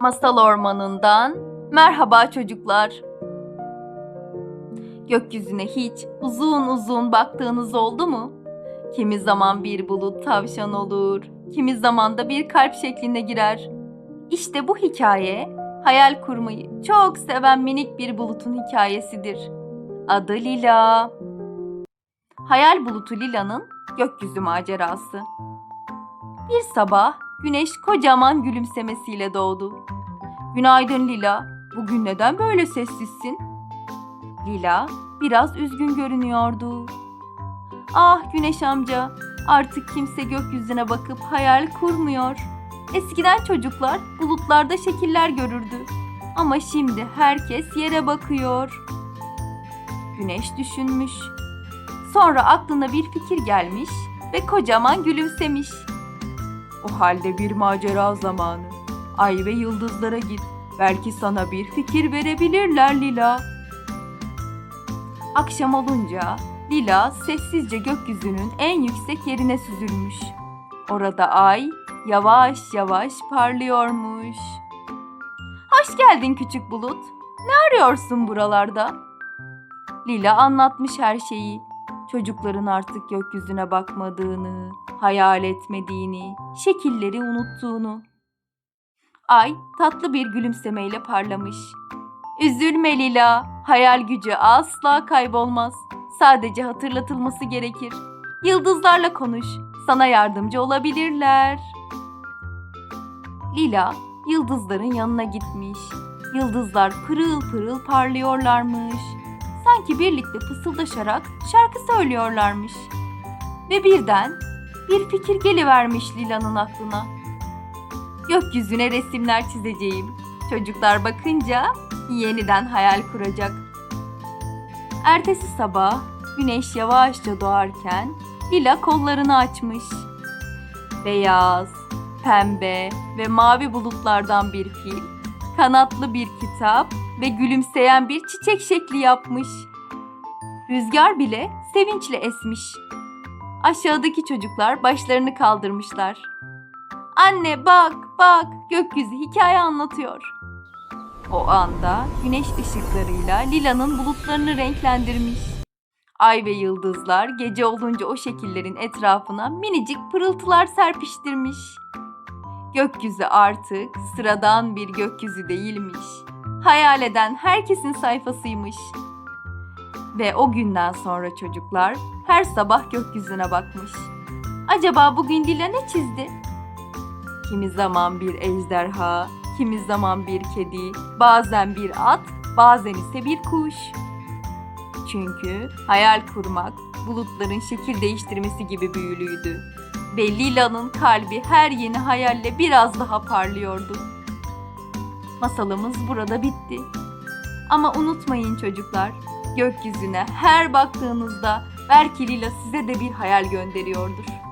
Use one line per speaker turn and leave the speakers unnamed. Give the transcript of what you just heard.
Masal Ormanı'ndan merhaba çocuklar. Gökyüzüne hiç uzun uzun baktığınız oldu mu? Kimi zaman bir bulut tavşan olur, kimi zaman da bir kalp şekline girer. İşte bu hikaye hayal kurmayı çok seven minik bir bulutun hikayesidir. Adı Lila. Hayal bulutu Lila'nın gökyüzü macerası. Bir sabah güneş kocaman gülümsemesiyle doğdu. Günaydın Lila. Bugün neden böyle sessizsin? Lila biraz üzgün görünüyordu. Ah Güneş amca, artık kimse gökyüzüne bakıp hayal kurmuyor. Eskiden çocuklar bulutlarda şekiller görürdü. Ama şimdi herkes yere bakıyor. Güneş düşünmüş. Sonra aklına bir fikir gelmiş ve kocaman gülümsemiş. O halde bir macera zamanı. Ay ve yıldızlara git. Belki sana bir fikir verebilirler Lila. Akşam olunca Lila sessizce gökyüzünün en yüksek yerine süzülmüş. Orada ay yavaş yavaş parlıyormuş. Hoş geldin küçük bulut. Ne arıyorsun buralarda? Lila anlatmış her şeyi. Çocukların artık gökyüzüne bakmadığını, hayal etmediğini, şekilleri unuttuğunu. Ay tatlı bir gülümsemeyle parlamış. Üzülme Lila, hayal gücü asla kaybolmaz. Sadece hatırlatılması gerekir. Yıldızlarla konuş, sana yardımcı olabilirler. Lila, yıldızların yanına gitmiş. Yıldızlar pırıl pırıl parlıyorlarmış. Sanki birlikte fısıldaşarak şarkı söylüyorlarmış. Ve birden bir fikir gelivermiş Lila'nın aklına. Gökyüzüne resimler çizeceğim. Çocuklar bakınca yeniden hayal kuracak. Ertesi sabah güneş yavaşça doğarken Lila kollarını açmış. Beyaz, pembe ve mavi bulutlardan bir fil, kanatlı bir kitap ve gülümseyen bir çiçek şekli yapmış. Rüzgar bile sevinçle esmiş. Aşağıdaki çocuklar başlarını kaldırmışlar. Anne bak bak gökyüzü hikaye anlatıyor. O anda güneş ışıklarıyla Lila'nın bulutlarını renklendirmiş. Ay ve yıldızlar gece olunca o şekillerin etrafına minicik pırıltılar serpiştirmiş. Gökyüzü artık sıradan bir gökyüzü değilmiş. Hayal eden herkesin sayfasıymış. Ve o günden sonra çocuklar her sabah gökyüzüne bakmış. Acaba bugün Lila ne çizdi? Kimi zaman bir ejderha, kimi zaman bir kedi, bazen bir at, bazen ise bir kuş. Çünkü hayal kurmak bulutların şekil değiştirmesi gibi büyülüydü. Ve Lila'nın kalbi her yeni hayalle biraz daha parlıyordu. Masalımız burada bitti. Ama unutmayın çocuklar, gökyüzüne her baktığınızda belki Lila size de bir hayal gönderiyordur.